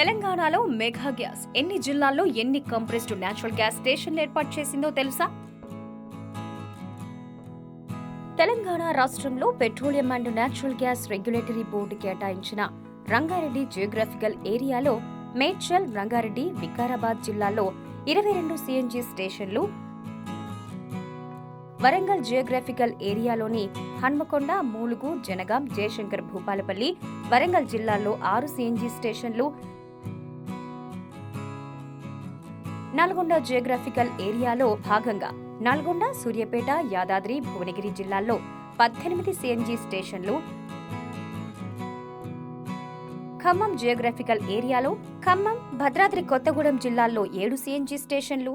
తెలంగాణలో mega gas. ఎన్ని జిల్లాల్లో ఎన్ని కంప్రెస్డ్ న్యాచురల్ గ్యాస్ స్టేషన్లు ఏర్పాటు చేసిందో తెలుసా? తెలంగాణ రాష్ట్రంలో petroleum and natural gas regulatory board కేటాయించిన రంగారెడ్డి జియోగ్రఫికల్ ఏరియాలో మేడ్చల్ రంగారెడ్డి వికారాబాద్ జిల్లాల్లో ఇరవై రెండు సిఎన్జి స్టేషన్లు వరంగల్ జియోగ్రఫికల్ ఏరియాలోని హన్మకొండ మూలుగు జనగాం జయశంకర్ భూపాలపల్లి వరంగల్ జిల్లాల్లో ఆరు సిఎన్జి స్టేషన్లు నల్గొండ జియోగ్రఫికల్ ఏరియాలో భాగంగా నల్గొండ సూర్యాపేట యాదాద్రి భువనగిరి జిల్లాల్లో పద్దెనిమిది సిఎన్జి స్టేషన్లు. ఖమ్మం జియోగ్రఫికల్ ఏరియాలో ఖమ్మం భద్రాద్రి కొత్తగూడెం జిల్లాల్లో ఏడు సిఎన్జి స్టేషన్లు.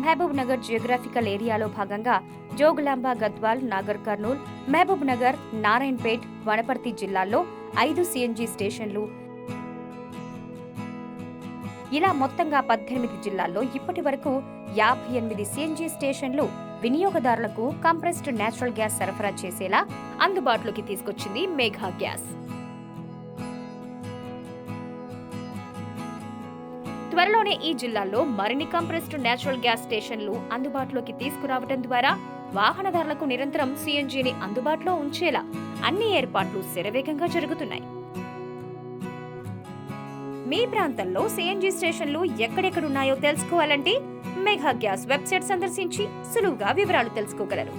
మహబూబ్ నగర్ జియోగ్రఫికల్ ఏరియాలో భాగంగా జోగులాంబ గద్వాల్ నాగర్ కర్నూల్ మహబూబ్ నగర్ నారాయణపేట్ వనపర్తి జిల్లాల్లో ఐదు సిఎన్జి స్టేషన్లు. ఇలా మొత్తంగా పద్దెనిమిది జిల్లాల్లో ఇప్పటి వరకు యాభై ఎనిమిది సిఎన్జీ స్టేషన్లు వినియోగదారులకు కంప్రెస్డ్ నేచురల్ గ్యాస్ సరఫరా చేసేలా అందుబాటులోకి తీసుకొచ్చింది మేఘా గ్యాస్. త్వరలోనే ఈ జిల్లాల్లో మరిన్ని కంప్రెస్డ్ నేచురల్ గ్యాస్ స్టేషన్లు అందుబాటులోకి తీసుకురావడం ద్వారా వాహనదారులకు నిరంతరం సిఎన్జీని అందుబాటులో ఉంచేలా అన్ని ఏర్పాట్లు శరవేగంగా జరుగుతున్నాయి. మీ ప్రాంతంలో సిఎన్జి స్టేషన్లు ఎక్కడెక్కడున్నాయో తెలుసుకోవాలంటే మెగా గ్యాస్ వెబ్సైట్ సందర్శించి సులువుగా వివరాలు తెలుసుకోగలరు.